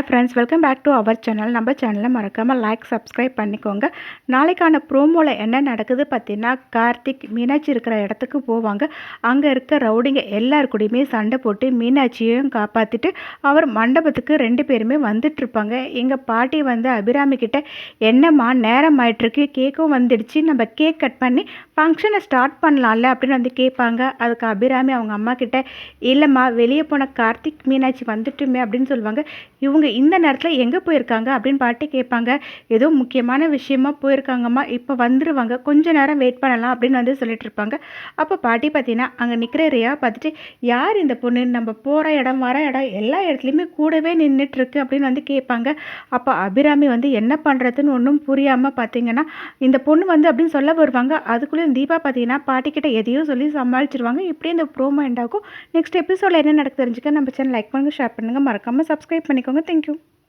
Hi friends welcome back to our channel நம்ம சேனலை மறக்காமல் லைக் சப்ஸ்கிரைப் பண்ணிக்கோங்க. நாளைக்கான ப்ரோமோவில் என்ன நடக்குது பார்த்தீங்கன்னா கார்த்திக் மீனாட்சி இருக்கிற இடத்துக்கு போவாங்க. அங்கே இருக்க ரவுடிங்க எல்லார் கூடயுமே சண்டை போட்டு மீனாட்சியையும் காப்பாற்றிட்டு அவர் மண்டபத்துக்கு ரெண்டு பேருமே வந்துட்டு இருப்பாங்க. எங்கள் பாட்டி வந்து அபிராமி கிட்ட என்னம்மா நேரம் ஆயிட்டிருக்கு கேக்கும் வந்துடுச்சு. நம்ம கேக் கட் பண்ணி ஃபங்க்ஷனை ஸ்டார்ட் பண்ணலாம்ல? அப்படின்னு வந்து கேட்பாங்க. அதுக்கு அபிராமி அவங்க அம்மா கிட்ட இல்லைம்மா வெளியே போன கார்த்திக் மீனாட்சி வந்துட்டுமே அப்படின்னு சொல்லுவாங்க. இவங்க இந்த நேரத்தில் எங்கே போயிருக்காங்க அப்படின்னு பாட்டி கேட்பாங்க. ஏதோ முக்கியமான விஷயமா போயிருக்காங்கம்மா இப்போ வந்துடுவாங்க கொஞ்ச நேரம் வெயிட் பண்ணலாம் அப்படின்னு வந்து சொல்லிட்டு இருப்பாங்க. அப்போ பாட்டி பார்த்தீங்கன்னா அங்கே நிற்கிற ரியா பார்த்துட்டு யார் இந்த பொண்ணு? நம்ம போகிற இடம் வர இடம் எல்லா இடத்துலையுமே கூடவே நின்றுட்டுருக்கு அப்படின்னு வந்து கேட்பாங்க. அப்போ அபிராமி வந்து என்ன பண்ணுறதுன்னு ஒன்றும் புரியாமல் பார்த்தீங்கன்னா இந்த பொண்ணு வந்து அப்படின்னு சொல்ல வருவாங்க. அதுக்குள்ளேயும் தீபா பார்த்தீங்கன்னா பாட்டிக்கிட்ட எதையோ சொல்லி சமாளிச்சிருவாங்க. இப்படியே இந்த ப்ரோமோ எண்டாகும் நெக்ஸ்ட் எபிசோடில் என்ன நடக்கு தெரிஞ்சுக்க நம்ம சேனல் லைக் பண்ணுங்கள் ஷேர் பண்ணுங்கள் மறக்காமல் சப்ஸ்கிரைப் பண்ணிக்கோங்க. Thank Thank you.